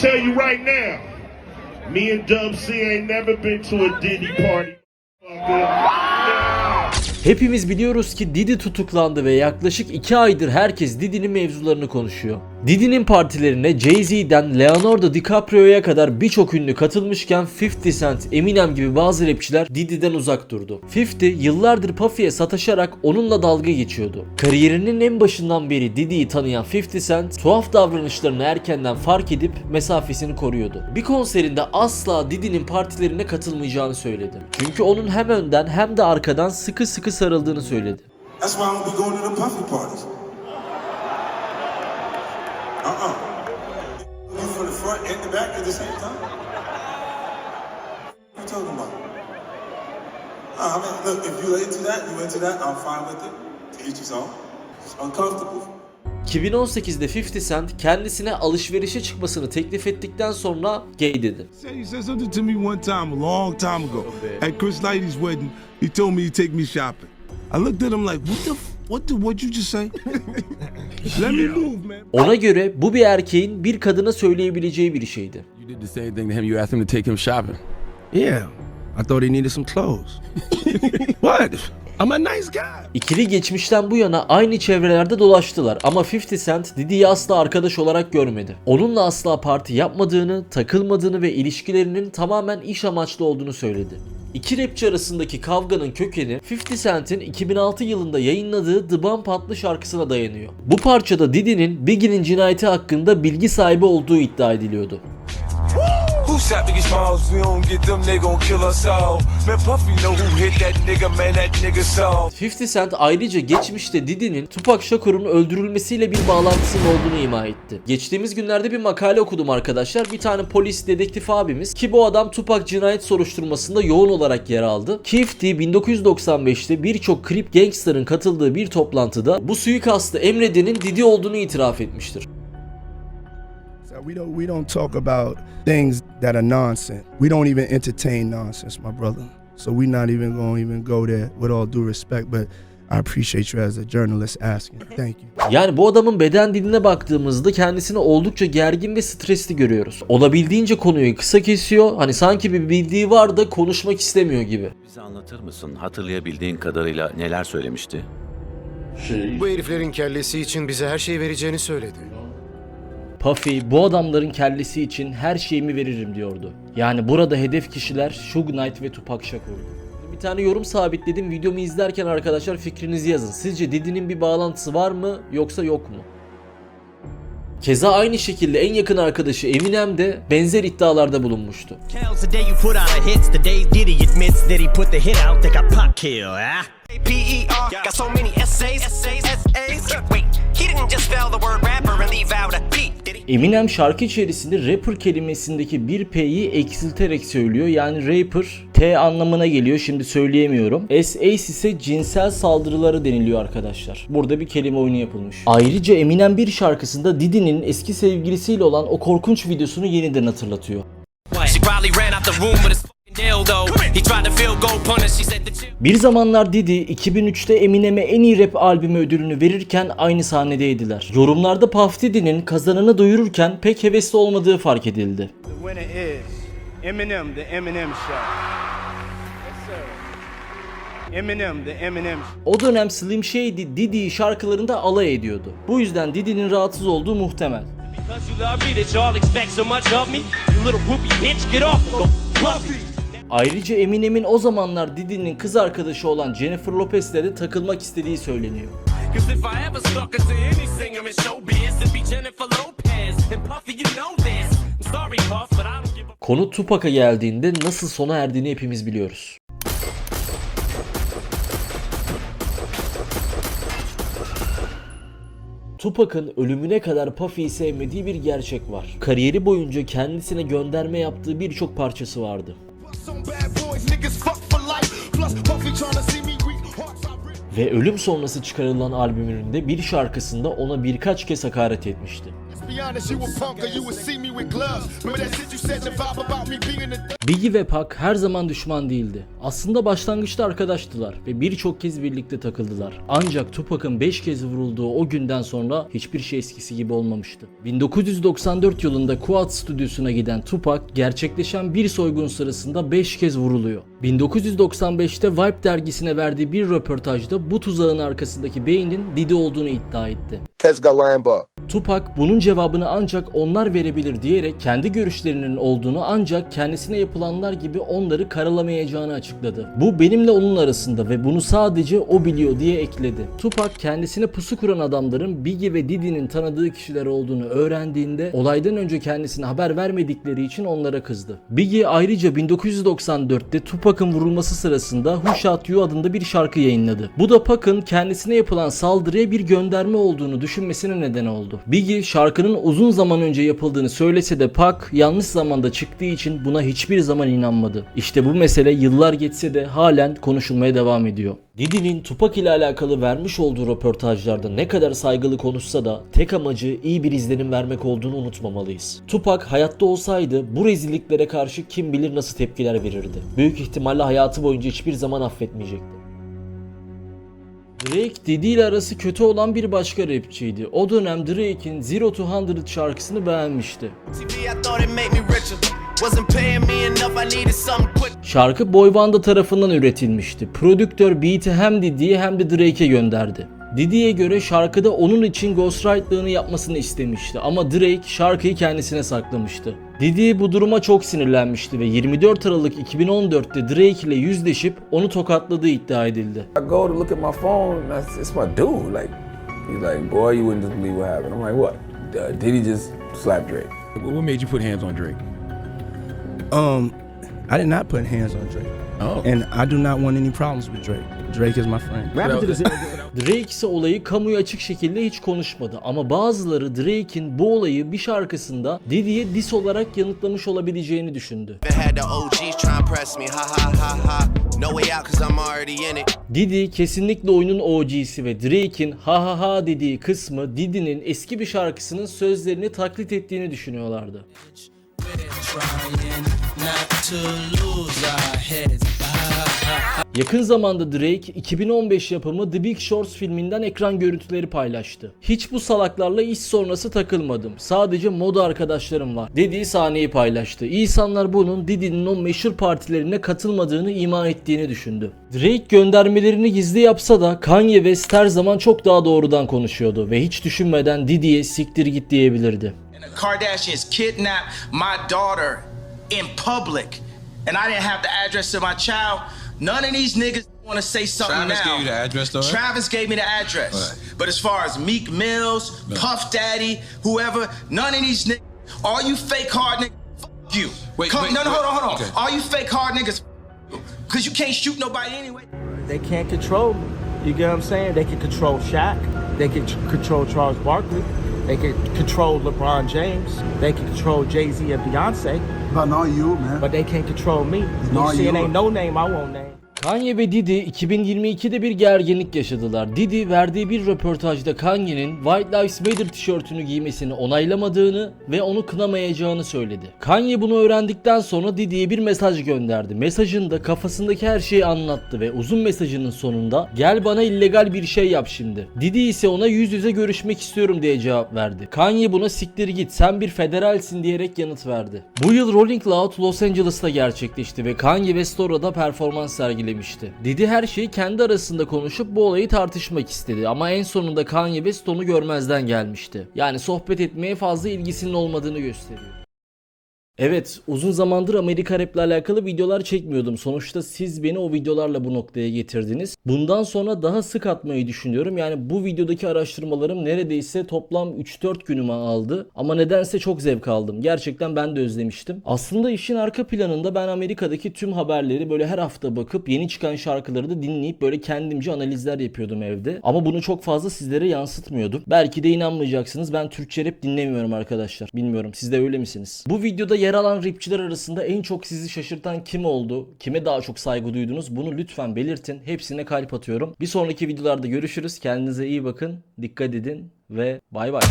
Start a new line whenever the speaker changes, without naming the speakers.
Tell you right now, me and Dub C ain't never been to a Diddy party.
Hepimiz biliyoruz ki Didi tutuklandı ve yaklaşık 2 aydır herkes Didi'nin mevzularını konuşuyor. Didi'nin partilerine Jay-Z'den Leonardo DiCaprio'ya kadar birçok ünlü katılmışken 50 Cent, Eminem gibi bazı rapçiler Didi'den uzak durdu. 50 yıllardır Puffy'ye sataşarak onunla dalga geçiyordu. Kariyerinin en başından beri Didi'yi tanıyan 50 Cent tuhaf davranışlarını erkenden fark edip mesafesini koruyordu. Bir konserinde asla Didi'nin partilerine katılmayacağını söyledi. Çünkü onun hem önden hem de arkadan sıkı sıkı sarıldığını söyledi.
That's why I won't be going to the puffy parties. Uh-uh. You from the front and the back at the same time? What you talking about? Uh, I mean, look, if you're into that, you into that, I'm fine with it. To each his own. It's uncomfortable.
2018'de 50 Cent kendisine alışverişe çıkmasını teklif ettikten sonra gay dedi.
said he said something to me one time a long time ago at Chris Lighty's wedding. He told me to take me shopping. I looked at him like, what the, f- what the, what'd you just say? Let me move, man.
Ona göre bu bir erkeğin bir kadına söyleyebileceği bir şeydi.
You did the same thing to him. You asked him to take him shopping.
Yeah, I thought he needed some clothes. what? I'm a nice guy.
İkili geçmişten bu yana aynı çevrelerde dolaştılar ama 50 Cent Didi'yi asla arkadaş olarak görmedi. Onunla asla parti yapmadığını, takılmadığını ve ilişkilerinin tamamen iş amaçlı olduğunu söyledi. İki rapçi arasındaki kavganın kökeni 50 Cent'in 2006 yılında yayınladığı The Bump adlı şarkısına dayanıyor. Bu parçada Didi'nin Biggie'nin cinayeti hakkında bilgi sahibi olduğu iddia ediliyordu.
Shot Biggie Smalls? We don't get them, they gon' kill us all. Man, Puffy know who hit that nigga, man, that nigga saw.
50 Cent ayrıca geçmişte Didi'nin Tupac Shakur'un öldürülmesiyle bir bağlantısının olduğunu ima etti. Geçtiğimiz günlerde bir makale okudum arkadaşlar. Bir tane polis dedektif abimiz ki bu adam Tupac cinayet soruşturmasında yoğun olarak yer aldı. Ki 50 1995'te birçok Crip gangster'ın katıldığı bir toplantıda bu suikastı emredenin Didi olduğunu itiraf etmiştir.
We don't we don't talk about things that are nonsense. We don't even entertain nonsense, my brother. So we're not even gonna even go there with all due respect, but I appreciate you as a journalist asking. Thank you.
Yani bu adamın beden diline baktığımızda kendisini oldukça gergin ve stresli görüyoruz. Olabildiğince konuyu kısa kesiyor. Hani sanki bir bildiği var da konuşmak istemiyor gibi.
Bize anlatır mısın? Hatırlayabildiğin kadarıyla neler söylemişti?
Bu heriflerin kellesi için bize her şeyi vereceğini söyledi.
Puffy bu adamların kellesi için her şeyimi veririm diyordu. Yani burada hedef kişiler Suge Knight ve Tupac Shakur'du. Bir tane yorum sabitledim. Videomu izlerken arkadaşlar fikrinizi yazın. Sizce Didi'nin bir bağlantısı var mı yoksa yok mu? Keza aynı şekilde en yakın arkadaşı Eminem de benzer iddialarda bulunmuştu.
Ah? P-E-R, got so many essays, essays, essays. Wait, he didn't just spell the word rapper and leave out a P,
Eminem şarkı içerisinde rapper kelimesindeki bir P'yi eksilterek söylüyor. Yani rapper T anlamına geliyor. Şimdi söyleyemiyorum. S-Ace ise cinsel saldırıları deniliyor arkadaşlar. Burada bir kelime oyunu yapılmış. Ayrıca Eminem bir şarkısında Didi'nin eski sevgilisiyle olan o korkunç videosunu yeniden hatırlatıyor.
She probably ran out the room with his
Bir zamanlar Didi 2003'te Eminem'e en iyi rap albümü ödülünü verirken aynı sahnedeydiler. Yorumlarda Puff Diddy'nin kazananı duyururken pek hevesli olmadığı fark edildi.
The winner is Eminem, the Eminem Show. Yes, sir. Eminem, the Eminem Show.
O dönem Slim Shady Didi'yi şarkılarında alay ediyordu. Bu yüzden Didi'nin rahatsız olduğu muhtemel.
Because you love me, that y'all expect so much of me. You little bitch, get off, go Puffy.
Ayrıca Eminem'in o zamanlar Didi'nin kız arkadaşı olan Jennifer Lopez'le de takılmak istediği söyleniyor. Konu Tupac'a geldiğinde nasıl sona erdiğini hepimiz biliyoruz. Tupac'ın ölümüne kadar Puffy'yi sevmediği bir gerçek var. Kariyeri boyunca kendisine gönderme yaptığı birçok parçası vardı. Ve ölüm sonrası çıkarılan albümünde bir şarkısında ona birkaç kez hakaret etmişti.
Let's
Biggie ve Pac her zaman düşman değildi. Aslında başlangıçta arkadaştılar ve birçok kez birlikte takıldılar. Ancak Tupac'ın 5 kez vurulduğu o günden sonra hiçbir şey eskisi gibi olmamıştı. 1994 yılında Quad stüdyosuna giden Tupac gerçekleşen bir soygun sırasında 5 kez vuruluyor. 1995'te Vibe dergisine verdiği bir röportajda bu tuzağın arkasındaki beynin Didi olduğunu iddia etti. Tupac bunun cevabını ancak onlar verebilir diyerek kendi görüşlerinin olduğunu ancak kendisine yapılanlar gibi onları karalamayacağını açıkladı. Bu benimle onun arasında ve bunu sadece o biliyor diye ekledi. Tupac kendisine pusu kuran adamların Biggie ve Didi'nin tanıdığı kişiler olduğunu öğrendiğinde olaydan önce kendisine haber vermedikleri için onlara kızdı. Biggie ayrıca 1994'te Tupac'ın vurulması sırasında Who Shot You adında bir şarkı yayınladı. Bu da Pac'ın kendisine yapılan saldırıya bir gönderme olduğunu düşünmesine neden oldu. Biggie şarkının uzun zaman önce yapıldığını söylese de Pac yanlış zamanda çıktığı için buna hiçbir zaman inanmadı. İşte bu mesele yıllar geçse de halen konuşulmaya devam ediyor. Didi'nin Tupac ile alakalı vermiş olduğu röportajlarda ne kadar saygılı konuşsa da tek amacı iyi bir izlenim vermek olduğunu unutmamalıyız. Tupac hayatta olsaydı bu rezilliklere karşı kim bilir nasıl tepkiler verirdi. Büyük ihtimalle hayatı boyunca hiçbir zaman affetmeyecekti. Drake Diddy ile arası kötü olan bir başka rapçiydi. O dönem Drake'in Zero to 100 şarkısını beğenmişti. Şarkı Boy Banda tarafından üretilmişti. Prodüktör beat'i hem Diddy'ye hem de Drake'e gönderdi. Diddy'ye göre şarkıda onun için ghostwriter'lığını yapmasını istemişti ama Drake şarkıyı kendisine saklamıştı. Diddy bu duruma çok sinirlenmişti ve 24 Aralık 2014'te Drake ile yüzleşip onu tokatladığı iddia edildi.
I go to look at my phone, it's my dude. Like, he's like, boy, you wouldn't just believe what happened. I'm like, what? Uh, did he just slap Drake? What made you put hands on Drake?
Um, I did not put hands on Drake.
Oh.
And I do not want any problems with Drake. Drake is my friend.
Drake ise olayı kamuya açık şekilde hiç konuşmadı ama bazıları Drake'in bu olayı bir şarkısında Diddy'ye diss olarak yanıtlamış olabileceğini düşündü. Diddy kesinlikle oyunun OG'si ve Drake'in ha ha ha dediği kısmı Diddy'nin eski bir şarkısının sözlerini taklit ettiğini düşünüyorlardı. Yakın zamanda Drake 2015 yapımı The Big Shorts filminden ekran görüntüleri paylaştı. Hiç bu salaklarla iş sonrası takılmadım. Sadece moda arkadaşlarım var. Dediği sahneyi paylaştı. İnsanlar bunun Diddy'nin o meşhur partilerine katılmadığını ima ettiğini düşündü. Drake göndermelerini gizli yapsa da Kanye West her zaman çok daha doğrudan konuşuyordu ve hiç düşünmeden Diddy'ye siktir git diyebilirdi.
Kardashians kidnapped my daughter in public, and I didn't have the address of my child. None of these niggas want to say something
Travis
now.
gave you the address, though.
Travis gave me the address.
Right.
But as far as Meek Mills, Puff Daddy, whoever, none of these niggas, all you fake hard niggas, fuck you.
Wait,
Come,
wait,
no, no,
wait.
hold on, hold on.
Okay.
All you fake hard niggas, f- you. Cause you can't shoot nobody anyway.
They can't control me. You get what I'm saying? They can control Shaq. They can tr- control Charles Barkley. They can control LeBron James. They can control Jay Z and Beyonce.
But not you, man.
But they can't control me.
not
You see, it ain't no name I won't name.
Kanye ve Diddy 2022'de bir gerginlik yaşadılar. Diddy verdiği bir röportajda Kanye'nin White Lives Matter tişörtünü giymesini onaylamadığını ve onu kınamayacağını söyledi. Kanye bunu öğrendikten sonra Diddy'ye bir mesaj gönderdi. Mesajında kafasındaki her şeyi anlattı ve uzun mesajının sonunda gel bana illegal bir şey yap şimdi. Diddy ise ona yüz yüze görüşmek istiyorum diye cevap verdi. Kanye buna siktir git sen bir federalsin diyerek yanıt verdi. Bu yıl Rolling Loud Los Angeles'ta gerçekleşti ve Kanye West orada performans sergilemişti. Diddy her şeyi kendi arasında konuşup bu olayı tartışmak istedi ama en sonunda Kanye West onu görmezden gelmişti. Yani sohbet etmeye fazla ilgisinin olmadığını gösteriyor. Evet uzun zamandır Amerika Rap'le alakalı videolar çekmiyordum. Sonuçta siz beni o videolarla bu noktaya getirdiniz. Bundan sonra daha sık atmayı düşünüyorum. Yani bu videodaki araştırmalarım neredeyse toplam 3-4 günümü aldı. Ama nedense çok zevk aldım. Gerçekten ben de özlemiştim. Aslında işin arka planında ben Amerika'daki tüm haberleri böyle her hafta bakıp yeni çıkan şarkıları da dinleyip böyle kendimce analizler yapıyordum evde. Ama bunu çok fazla sizlere yansıtmıyordum. Belki de inanmayacaksınız. Ben Türkçe rap dinlemiyorum arkadaşlar. Bilmiyorum siz de öyle misiniz? Bu videoda yer alan rapçiler arasında en çok sizi şaşırtan kim oldu? Kime daha çok saygı duydunuz? Bunu lütfen belirtin. Hepsine kalp atıyorum. Bir sonraki videolarda görüşürüz. Kendinize iyi bakın. Dikkat edin ve bay bay.